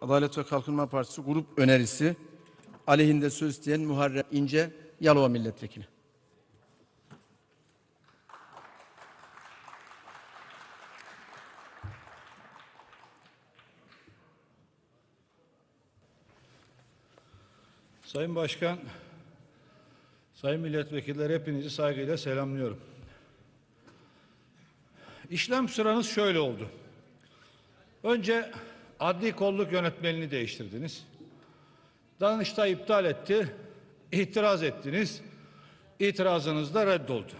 Adalet ve Kalkınma Partisi grup önerisi aleyhinde söz isteyen Muharrem İnce Yalova Milletvekili. Sayın Başkan, Sayın Milletvekiller hepinizi saygıyla selamlıyorum. İşlem sıranız şöyle oldu. Önce adli kolluk yönetmenini değiştirdiniz. Danıştay iptal etti, itiraz ettiniz. İtirazınız da reddoldu.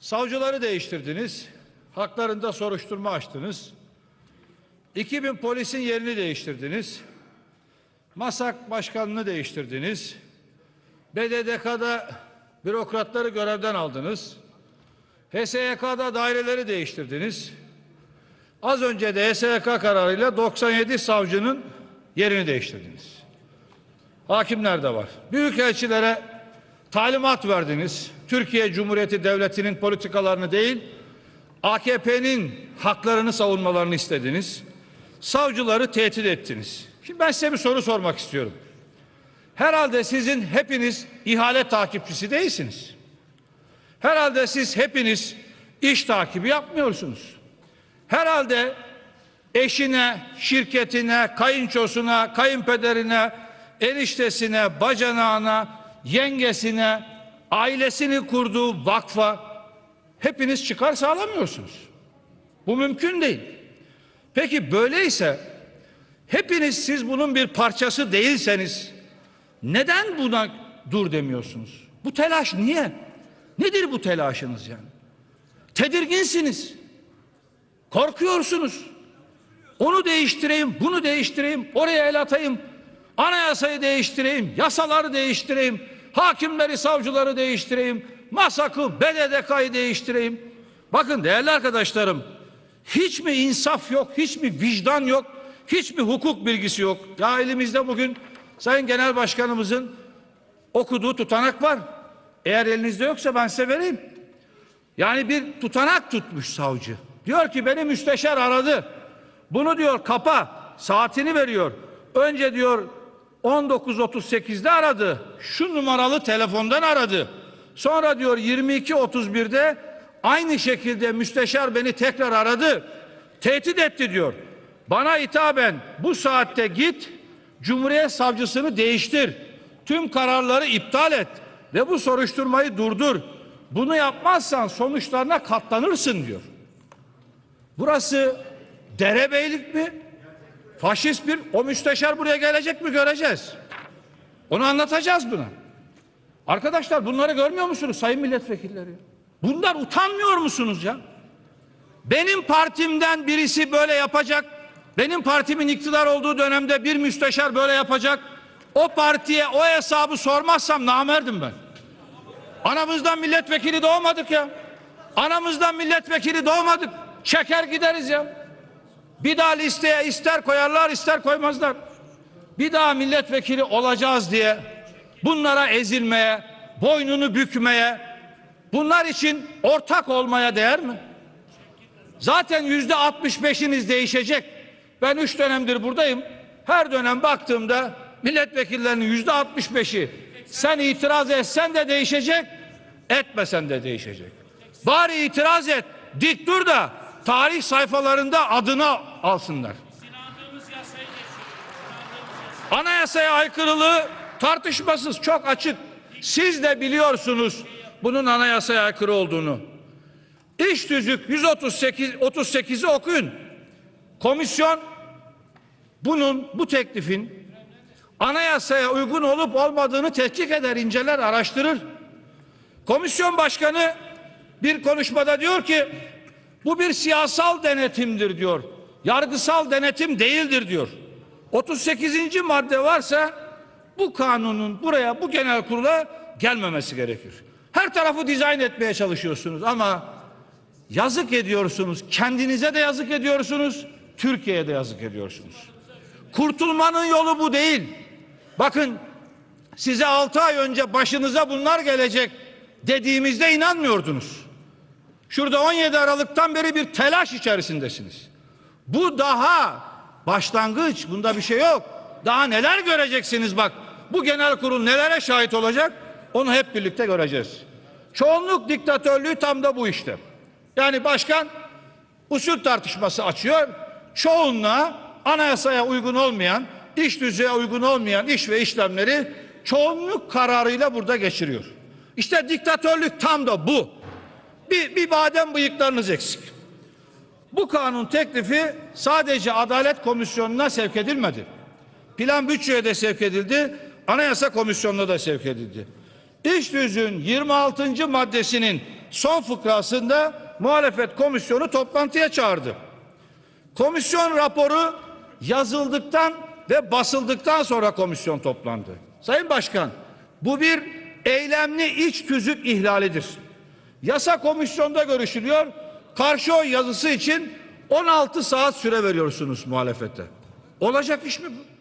Savcıları değiştirdiniz, haklarında soruşturma açtınız. 2000 polisin yerini değiştirdiniz. MASAK başkanını değiştirdiniz. BDDK'da bürokratları görevden aldınız. HSYK'da daireleri değiştirdiniz. Az önce de HSYK kararıyla 97 savcının yerini değiştirdiniz. Hakimler de var. Büyükelçilere talimat verdiniz. Türkiye Cumhuriyeti Devleti'nin politikalarını değil, AKP'nin haklarını savunmalarını istediniz. Savcıları tehdit ettiniz. Şimdi ben size bir soru sormak istiyorum. Herhalde sizin hepiniz ihale takipçisi değilsiniz. Herhalde siz hepiniz iş takibi yapmıyorsunuz. Herhalde eşine, şirketine, kayınçosuna, kayınpederine, eniştesine, bacanağına, yengesine, ailesini kurduğu vakfa hepiniz çıkar sağlamıyorsunuz. Bu mümkün değil. Peki böyleyse hepiniz siz bunun bir parçası değilseniz neden buna dur demiyorsunuz? Bu telaş niye? Nedir bu telaşınız yani? Tedirginsiniz. Korkuyorsunuz. Onu değiştireyim, bunu değiştireyim, oraya el atayım. Anayasayı değiştireyim, yasaları değiştireyim, hakimleri, savcıları değiştireyim, masakı, BDDK'yı değiştireyim. Bakın değerli arkadaşlarım, hiç mi insaf yok, hiç mi vicdan yok, hiç mi hukuk bilgisi yok? Ya elimizde bugün Sayın Genel Başkanımızın okuduğu tutanak var. Eğer elinizde yoksa ben size vereyim. Yani bir tutanak tutmuş savcı. Diyor ki beni müsteşar aradı. Bunu diyor kapa. Saatini veriyor. Önce diyor 19.38'de aradı. Şu numaralı telefondan aradı. Sonra diyor 22.31'de aynı şekilde müsteşar beni tekrar aradı. Tehdit etti diyor. Bana hitaben bu saatte git Cumhuriyet Savcısını değiştir. Tüm kararları iptal et ve bu soruşturmayı durdur. Bunu yapmazsan sonuçlarına katlanırsın diyor. Burası derebeylik mi? Faşist bir o müsteşar buraya gelecek mi göreceğiz. Onu anlatacağız buna. Arkadaşlar bunları görmüyor musunuz sayın milletvekilleri? Bunlar utanmıyor musunuz ya? Benim partimden birisi böyle yapacak. Benim partimin iktidar olduğu dönemde bir müsteşar böyle yapacak. O partiye o hesabı sormazsam namerdim ben. Anamızdan milletvekili doğmadık ya. Anamızdan milletvekili doğmadık. Çeker gideriz ya. Bir daha listeye ister koyarlar ister koymazlar. Bir daha milletvekili olacağız diye bunlara ezilmeye, boynunu bükmeye, bunlar için ortak olmaya değer mi? Zaten yüzde 65'iniz değişecek. Ben üç dönemdir buradayım. Her dönem baktığımda milletvekillerinin yüzde 65'i sen itiraz etsen de değişecek, etmesen de değişecek. Bari itiraz et, dik dur da tarih sayfalarında adını alsınlar. Anayasaya aykırılığı tartışmasız çok açık. Siz de biliyorsunuz bunun anayasaya aykırı olduğunu. İş tüzük 138 38'i okuyun. Komisyon bunun bu teklifin anayasaya uygun olup olmadığını tetkik eder, inceler, araştırır. Komisyon başkanı bir konuşmada diyor ki bu bir siyasal denetimdir diyor. Yargısal denetim değildir diyor. 38. madde varsa bu kanunun buraya bu genel kurula gelmemesi gerekir. Her tarafı dizayn etmeye çalışıyorsunuz ama yazık ediyorsunuz. Kendinize de yazık ediyorsunuz. Türkiye'ye de yazık ediyorsunuz. Kurtulmanın yolu bu değil. Bakın size altı ay önce başınıza bunlar gelecek dediğimizde inanmıyordunuz. Şurada 17 Aralık'tan beri bir telaş içerisindesiniz. Bu daha başlangıç. Bunda bir şey yok. Daha neler göreceksiniz bak. Bu genel kurul nelere şahit olacak? Onu hep birlikte göreceğiz. Çoğunluk diktatörlüğü tam da bu işte. Yani başkan usul tartışması açıyor. Çoğunluğa anayasaya uygun olmayan, iş düzeye uygun olmayan iş ve işlemleri çoğunluk kararıyla burada geçiriyor. İşte diktatörlük tam da bu. Bir, bir badem bıyıklarınız eksik. Bu kanun teklifi sadece Adalet Komisyonu'na sevk edilmedi. Plan bütçeye de sevk edildi, Anayasa Komisyonu'na da sevk edildi. İş düzüğün 26. maddesinin son fıkrasında muhalefet komisyonu toplantıya çağırdı. Komisyon raporu yazıldıktan ve basıldıktan sonra komisyon toplandı. Sayın Başkan, bu bir eylemli iç tüzük ihlalidir. Yasa komisyonda görüşülüyor. Karşı oy yazısı için 16 saat süre veriyorsunuz muhalefete. Olacak iş mi bu?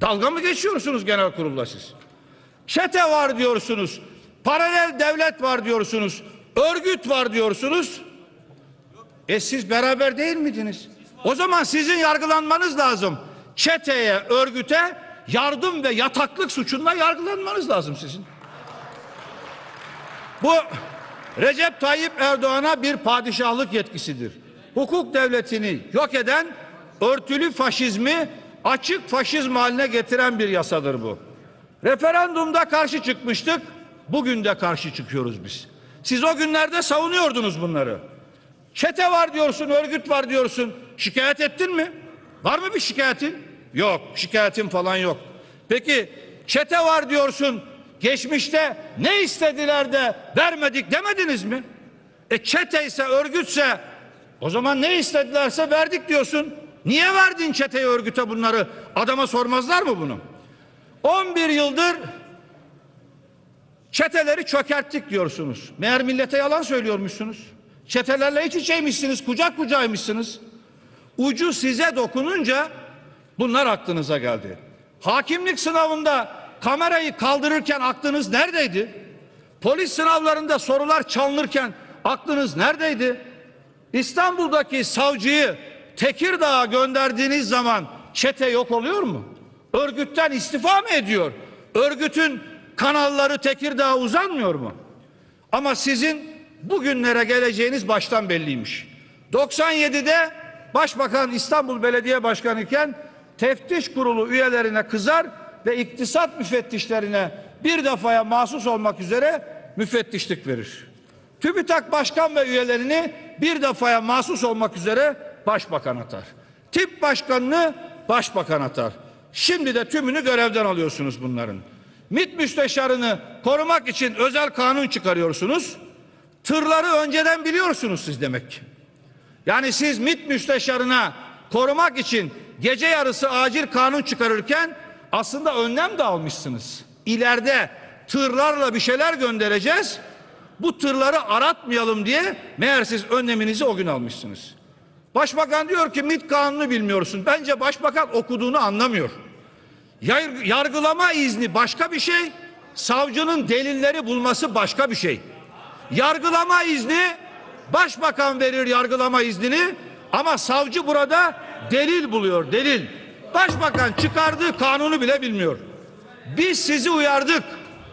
Dalga mı geçiyorsunuz genel kurulda siz? Çete var diyorsunuz. Paralel devlet var diyorsunuz. Örgüt var diyorsunuz. E siz beraber değil miydiniz? O zaman sizin yargılanmanız lazım. Çeteye, örgüte yardım ve yataklık suçundan yargılanmanız lazım sizin. Bu Recep Tayyip Erdoğan'a bir padişahlık yetkisidir. Hukuk devletini yok eden örtülü faşizmi açık faşizm haline getiren bir yasadır bu. Referandumda karşı çıkmıştık. Bugün de karşı çıkıyoruz biz. Siz o günlerde savunuyordunuz bunları. Çete var diyorsun, örgüt var diyorsun. Şikayet ettin mi? Var mı bir şikayetin? Yok, şikayetin falan yok. Peki çete var diyorsun. Geçmişte ne istediler de vermedik demediniz mi? E çete ise örgütse o zaman ne istedilerse verdik diyorsun. Niye verdin çeteye örgüte bunları? Adama sormazlar mı bunu? 11 yıldır çeteleri çökerttik diyorsunuz. Meğer millete yalan söylüyormuşsunuz. Çetelerle iç içeymişsiniz, kucak kucağıymışsınız. Ucu size dokununca bunlar aklınıza geldi. Hakimlik sınavında kamerayı kaldırırken aklınız neredeydi? Polis sınavlarında sorular çalınırken aklınız neredeydi? İstanbul'daki savcıyı Tekirdağ'a gönderdiğiniz zaman çete yok oluyor mu? Örgütten istifa mı ediyor? Örgütün kanalları Tekirdağ'a uzanmıyor mu? Ama sizin bugünlere geleceğiniz baştan belliymiş. 97'de Başbakan İstanbul Belediye Başkanı iken teftiş kurulu üyelerine kızar ve iktisat müfettişlerine bir defaya mahsus olmak üzere müfettişlik verir. TÜBİTAK Başkan ve üyelerini bir defaya mahsus olmak üzere başbakan atar. Tip başkanını başbakan atar. Şimdi de tümünü görevden alıyorsunuz bunların. MİT müsteşarını korumak için özel kanun çıkarıyorsunuz. Tırları önceden biliyorsunuz siz demek ki. Yani siz MİT müsteşarına korumak için gece yarısı acil kanun çıkarırken aslında önlem de almışsınız. İleride tırlarla bir şeyler göndereceğiz. Bu tırları aratmayalım diye meğer siz önleminizi o gün almışsınız. Başbakan diyor ki MİT kanunu bilmiyorsun. Bence başbakan okuduğunu anlamıyor. Yar- Yargılama izni başka bir şey, savcının delilleri bulması başka bir şey. Yargılama izni başbakan verir yargılama iznini ama savcı burada delil buluyor, delil. Başbakan çıkardığı kanunu bile bilmiyor. Biz sizi uyardık.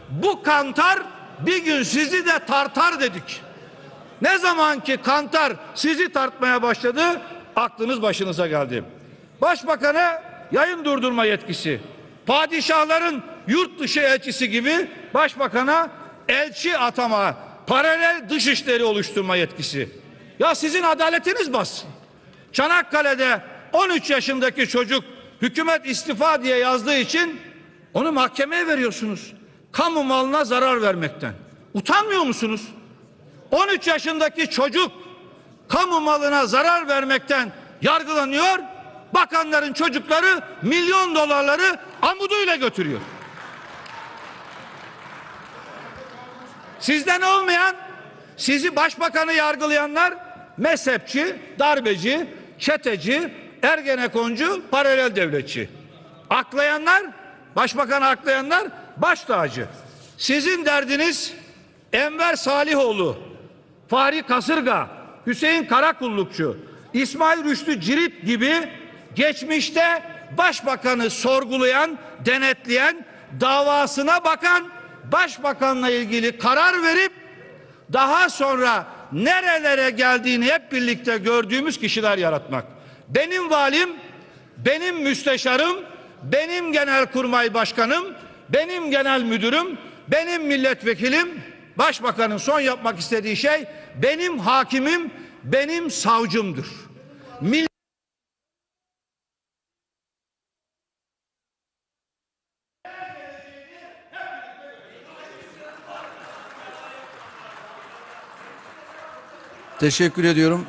Bu kantar bir gün sizi de tartar dedik. Ne zaman ki kantar sizi tartmaya başladı, aklınız başınıza geldi. Başbakana yayın durdurma yetkisi, padişahların yurt dışı elçisi gibi başbakana elçi atama, paralel dışişleri oluşturma yetkisi. Ya sizin adaletiniz bassın. Çanakkale'de 13 yaşındaki çocuk hükümet istifa diye yazdığı için onu mahkemeye veriyorsunuz. Kamu malına zarar vermekten. Utanmıyor musunuz? 13 yaşındaki çocuk kamu malına zarar vermekten yargılanıyor. Bakanların çocukları milyon dolarları amuduyla götürüyor. Sizden olmayan sizi başbakanı yargılayanlar mezhepçi, darbeci, çeteci, ergenekoncu, paralel devletçi. Aklayanlar, başbakanı aklayanlar baş tacı. Sizin derdiniz Enver Salihoğlu, Fahri Kasırga, Hüseyin Karakullukçu, İsmail Rüştü Cirit gibi geçmişte başbakanı sorgulayan, denetleyen, davasına bakan, başbakanla ilgili karar verip daha sonra nerelere geldiğini hep birlikte gördüğümüz kişiler yaratmak. Benim valim, benim müsteşarım, benim genelkurmay başkanım, benim genel müdürüm, benim milletvekilim, başbakanın son yapmak istediği şey benim hakimim, benim savcımdır. Mil- Teşekkür ediyorum.